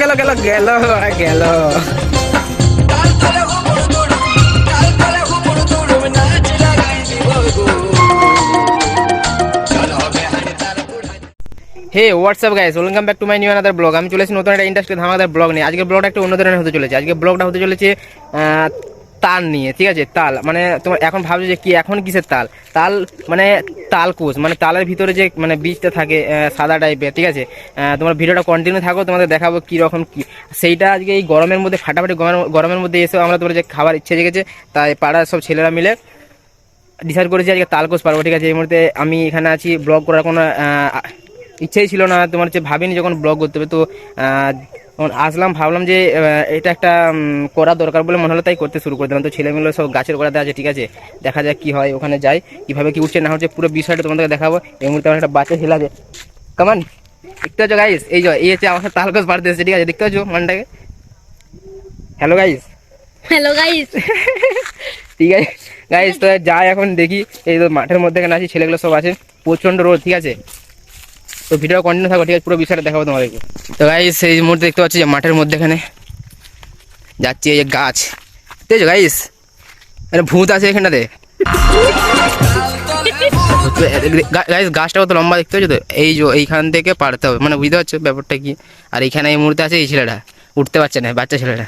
গেল গেল গেল গেল। Hey WhatsApp guys welcome back to my new another blog আমি চলেছি নতুন একটা ইন্ডাস্ট্রি ধামাদার ব্লগ নিয়ে। আজকে ব্লগটা একটু অন্য ধরনের হতে চলেছে। আজকে ব্লগটা হতে চলেছে তাল নিয়ে, ঠিক আছে? তাল মানে তোমার এখন ভাবছ যে কি, এখন কিসের তাল? তাল মানে তালকুশ মানে তালের ভিতরে যে মানে বীজটা থাকে সাদা টাইপের ঠিক আছে? তোমার ভিডিওটা কন্টিনিউ থাকো, তোমাদের দেখাবো কি রকম কি। সেইটা আজকে এই গরমের মধ্যে, ফাটাফাটি গরম- গরমের মধ্যে এসেও আমরা তোমার যে খাবার ইচ্ছে জেগেছে তাই পাড়ার সব ছেলেরা মিলে ডিসাইড করেছি আজকে তালকোষ পারব ঠিক আছে? এই মুহূর্তে আমি এখানে আছি ব্লগ করার কোনো ইচ্ছেই ছিল না, তোমার হচ্ছে ভাবিনি যখন ব্লগ করতে হবে, তো আসলাম ভাবলাম যে এটা একটা করা দরকার বলে মনে হলো তাই করতে শুরু করে দিলাম। তো ছেলেমেলে সব গাছের গোড়াতে আছে ঠিক আছে? দেখা যাক কি হয় ওখানে যাই। কীভাবে কি উঠছে না হচ্ছে পুরো বিষয়টা তোমাদেরকে দেখাবো। এই মুহূর্তে আমার একটা বাচ্চা ছেলে আছে। কামান দেখতে পাচ্ছ গাইস এই যে এই হচ্ছে আমার সাথে তালকোষ পাড়তে এসেছে ঠিক আছে? দেখতে পাচ্ছ মানটাকে? হ্যালো গাইস হ্যালো গাইস ঠিক আছে? গাইস তো যাই এখন দেখি এই তো মাঠের মধ্যে এখানে আছি ছেলেগুলো সব আছে। প্রচণ্ড রোদ ঠিক আছে? তো ভিডিও কন্টিনিউ থাকো ঠিক আছে? পুরো বিষয়টা দেখাবো তোমাদেরকে। তো গাইস এই মুহূর্তে দেখতে পাচ্ছি যে মাঠের মধ্যে এখানে যাচ্ছি এই যে গাছ। দেখছ গাইস আরে ভূত আছে এখানটাতে। গাইস গাছটা কত লম্বা দেখতে পাচ্ছ তো? এই যে এইখান থেকে পারতে হবে। মানে বুঝতে পারছ ব্যাপারটা কি? আর এইখানে এই মুহূর্তে আছে এই ছেলেটা। উঠতে পারছে না বাচ্চা ছেলেটা।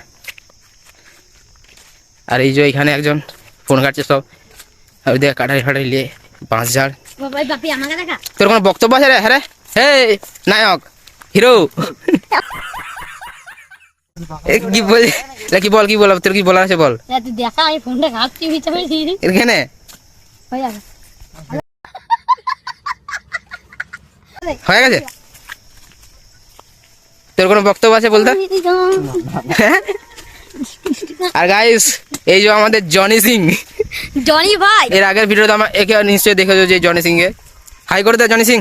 আর এই যে এখানে একজন ফোন কাটছে সব। আর ওইদিকে কাটারি ফাটারি নিয়ে বাঁশ ঝাড়। দেখা। তোর কোনো বক্তব্য আছে রে? হ্যাঁ রে? হে নায়ক হিরো। এ কি বল? কি বল কি বল তোর কি বলার আছে বল? দেখা আমি ফোনটা ঘাটছি ভিতরে। এখানে? হয়ে গেছে। তোর কোনো বক্তব্য আছে বলতে? হ্যাঁ? আর গাইস এই যে আমাদের জনি সিং। জনি ভাই। এর আগের ভিডিওতে আমার একে নিশ্চয়ই দেখেছ যে জনি সিং এ হাই করে দে জনি সিং।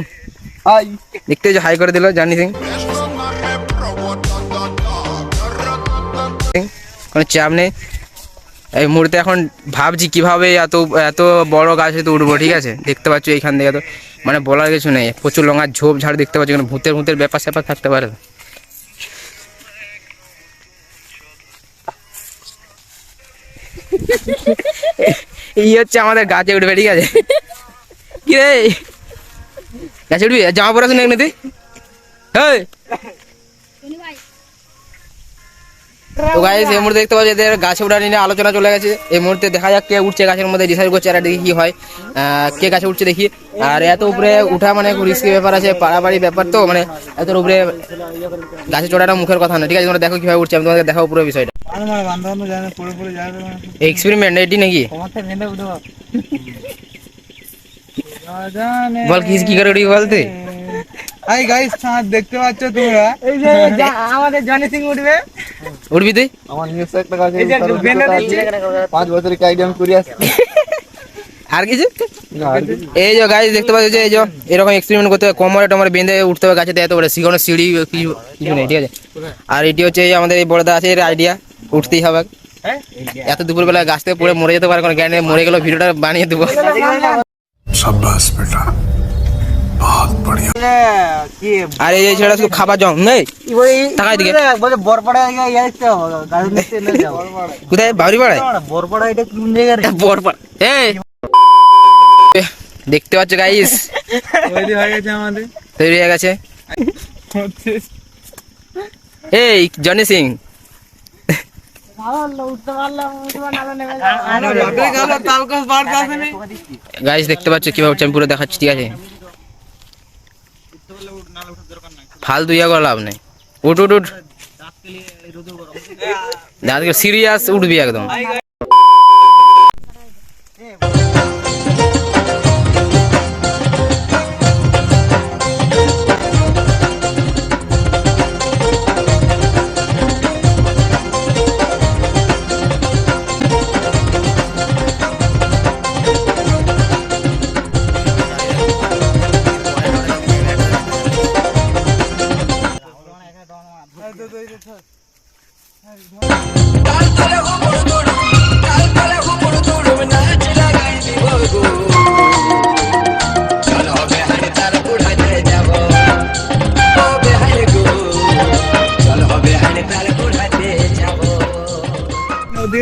হাই দেখতে যে হাই করে দিল, জনি সিং কোনো চাপ নেই। এই মুহূর্তে এখন ভাবছি কীভাবে এত এত বড় গাছে তো উঠবো, ঠিক আছে? দেখতে পাচ্ছ এইখান থেকে তো মানে বলার কিছু নেই। প্রচুর লঙ্গার ঝোপ ঝাড় দেখতে পাচ্ছি, এখানে ভূতের ভূতের ব্যাপার স্যাপার থাকতে পারে। এই হচ্ছে আমাদের গাছে উঠবে, ঠিক আছে? কি রে গাছে উঠবি জামা পড়া শুনে তুই হেই। তো গাইস এই মুহূর্তে দেখতে পাচ্ছি এদের গাছে উঠা নিয়ে আলোচনা চলে গেছে। এই মুহূর্তে দেখা যাক কে উঠছে গাছের মধ্যে ডিসাইড করছে আর দেখি কি হয়। কে গাছে উঠছে দেখি। আর এত উপরে উঠা মানে রিস্কি ব্যাপার আছে পাড়াপাড়ি ব্যাপার তো মানে এত উপরে গাছে চড়াটা মুখের কথা না ঠিক আছে? তোমরা দেখো কীভাবে উঠছে আমি তোমাদের দেখাবো পুরো বিষয়টা। এক্সপেরিমেন্ট এটি নাকি তোমারটা ভেঙে উঠবো জানে বল কি কি করে উঠবি বলতে হাই গাইস দেখতে পাচ্ছ তোমরা এই যে আমাদের জনি সিং উঠবে উঠবি তুই আমার নিউজ একটা কাছে এই যে বেঁধে দিচ্ছে পাঁচ বছরের কি আইডিয়া আমি করে আসছি আর কিছু এই যে গাছ দেখতে পাচ্ছ যে এই যে এরকম এক্সপেরিমেন্ট করতে হবে কোমরে টোমরে বেঁধে উঠতে হবে গাছে এত বড় কোনো সিঁড়ি কিছু কিছু নেই ঠিক আছে আর এটি হচ্ছে এই আমাদের এই বড়দা আছে এর আইডিয়া উঠতেই হবে হ্যাঁ? এত দুপুরবেলা গাছ থেকে পড়ে মরে যেতে পারে কোনো জ্ঞান মরে গেলে ভিডিওটা বানিয়ে দেবো সাব্বাস বেটা বহুত বড়িয়া আরে এই ছেলেটা তো খাবার জং নেই তাকাই দিকে বলে বরপাড়া ইয়া দেখতে হবে গাড়ি নিতে না যাও কোথায় বাউরি পাড়ায় বরপাড়া এটা কোন জায়গা রে বরপাড়া এই দেখতে পাচ্ছ গাইস তৈরি হয়ে গেছে আমাদের তৈরি হয়ে গেছে এই জনি সিং গাইস দেখতে পাচ্ছ কি আমি পুরো দেখাচ্ছি, ঠিক আছে? ফালতু ইয়া লাভ নেই। উঠ উঠ উঠ। আজকে সিরিয়াস উঠবি একদম।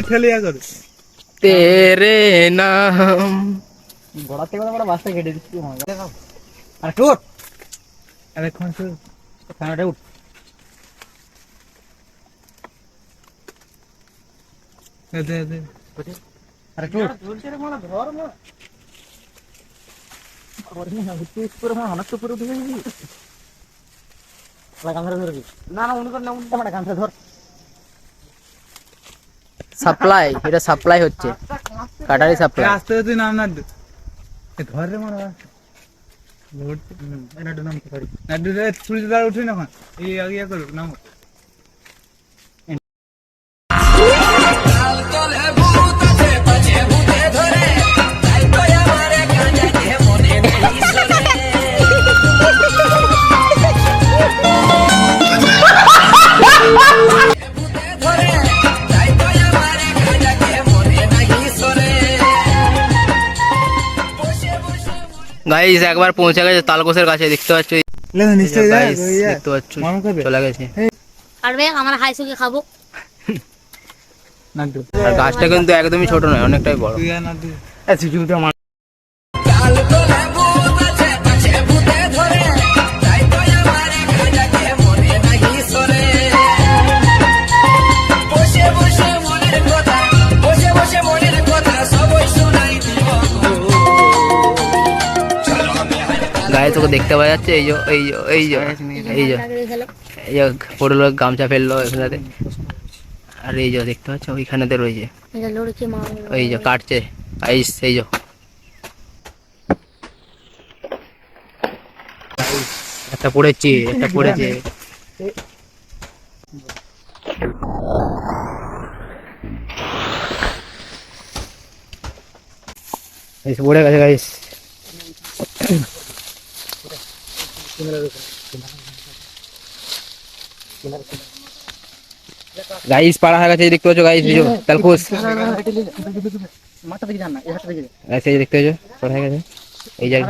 খেলিয়া করে তেরে নাম। গোড়া থেকে বড় বাসটা কেটে দিচ্ছি আরে টুট আরে কোন সে ক্যামেরাটা উঠ। দে দে আরে টুট না না উনি করে না উনি গামছা ধর। সাপ্লাই এটা সাপ্লাই হচ্ছে। কাটারি সাপ্লাই আস্তে আস্তে নাম না ধর মারা ভোট এটা নাম করি না রে তুই দাঁড় উঠি না এই আগে করো নাম। গাইস একবার পৌঁছে গেছে তালকোষের কাছে দেখতে পাচ্ছ? নিশ্চয় যা guys, দেখতে পাচ্ছ চলে গেছে। আর ভাই আমার হাই সুকে খাব। গাছটা কিন্তু একদমই ছোট নয় অনেকটাই বড়। গায়ে তোকে দেখতে পাওয়া যাচ্ছে এই যে এই যে এই যে এই যে। এই যে পড়ল গামছা ফেলল এখানে আর এই যে দেখতে পাচ্ছ ওইখানেতে রয়েছে। এটা লড়কে মা। এই যে কাটছে আইস এই যে। একটা পড়েছে একটা পড়েছে। গাইস পড়ে গেছে গাইস गाइस पारा है कैसे? देखते हो जो गाइस जो तलखुस। ऐसे देखते हो जो पढ़ा है कैसे? ये जगह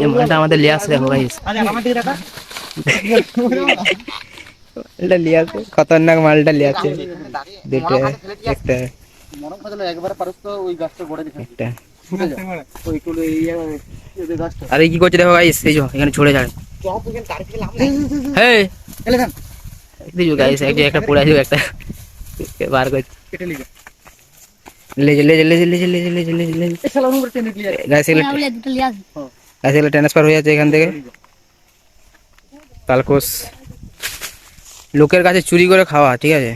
ये मोटा लिया से हो गाइस लड़ लिया से खतरनाक माल डाल लिया से। देखते हैं देखते हैं। मोनो फ़सल एक बार परस्त तो, वही गास्ते तो बोले देखते हैं। ठीक है कोई ये আরে কি করছে দেখো গাইস এই এখানে ছড়ে এক একটা পড়ে আছে একটা বার করছে কেটে লিগে লেজে লেজে লেজে লেজে ট্রান্সফার হয়ে যাচ্ছে এখান থেকে। তালকোস। লোকের কাছে চুরি করে খাওয়া, ঠিক আছে?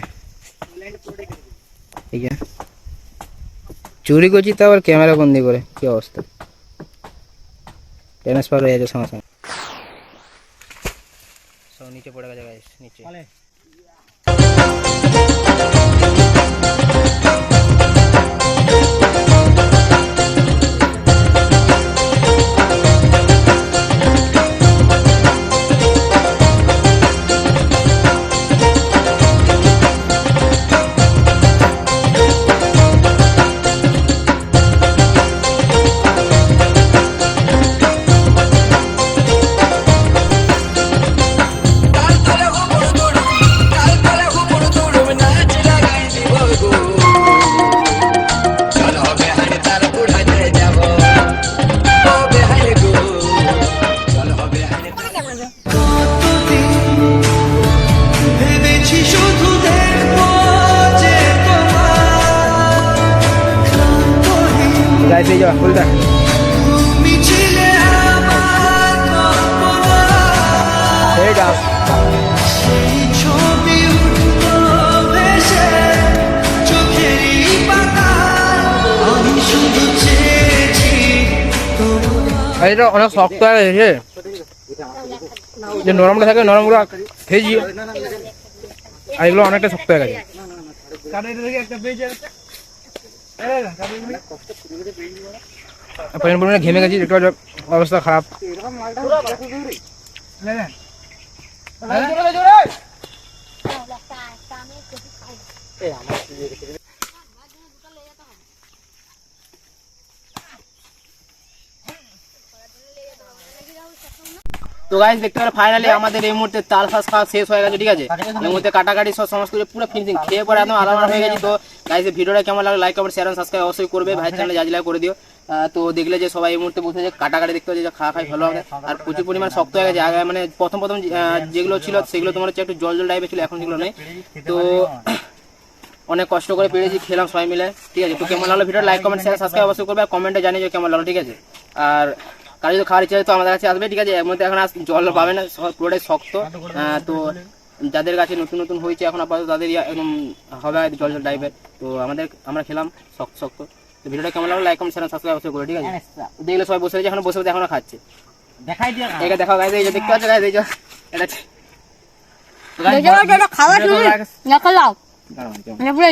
ঠিক আছে চুরি করছি তো আবার ক্যামেরা বন্দি করে। কি অবস্থা? टेनिस पर है जो समझ में सो नीचे पड़ेगा जगह नीचे গাইস এই যা ফুলটা এই আর এটা অনেক শক্ত হয়ে গেছে যে নরমটা থাকে, নরমগুলো খেয়েছি আর এগুলো অনেকটা শক্ত হয়ে গেছে পরিমাণে ঘেমে গেছি, একটু অবস্থা খারাপ। তো গাইস দেখতে পারে ফাইনালি আমাদের এই মুহূর্তে তাল ফাস খাওয়া শেষ হয়ে গেছে, ঠিক আছে? এই মুহূর্তে কাটাকাটি সব সমস্ত পুরো ফিনিশিং খেয়ে পরে একদম আলাদা হয়ে গেছে, তো গাইজ ভিডিওটা কেমন লাগল লাইক কমেন্ট শেয়ার সাবস্ক্রাইব অবশ্যই করবে। ভাই চ্যানেলে যা যা করে দিও। তো দেখলে যে সবাই এই মুহূর্তে বসে যে কাটাকাটি দেখতে হচ্ছে যে খাওয়া খাই ভালো হবে। আর প্রচুর পরিমাণ শক্ত হয়ে গেছে। আগে মানে প্রথম প্রথম যেগুলো ছিল, সেগুলো তোমার হচ্ছে একটু জল জল টাইপের ছিল, এখন সেগুলো নেই। তো অনেক কষ্ট করে পেরেছি, খেলাম সবাই মিলে। ঠিক আছে, তো কেমন লাগল video like comment share subscribe অবশ্যই করবে। আর কমেন্টে জানিয়ে যে কেমন লাগল, ঠিক আছে? আর কারও যদি খাওয়ার ইচ্ছা তো আমাদের কাছে আসবে, ঠিক আছে? এর মধ্যে এখন জল পাবে না পুরোটাই শক্ত। তো যাদের কাছে নতুন নতুন হয়েছে এখন আপাতত তাদের একদম হবে জল জল টাইপের তো আমাদের আমরা খেলাম শক্ত শক্ত। তো ভিডিওটা কেমন লাগল লাইক কমেন্ট শেয়ার সাবস্ক্রাইব অবশ্যই করে ঠিক আছে? দেখলে সবাই বসে রয়েছে এখন বসে বসে এখনও খাচ্ছে। দেখাই দিও এটা দেখাও গাইজ এই যে দেখতে পাচ্ছ গাইজ এই যে এটা খাওয়া না পুরো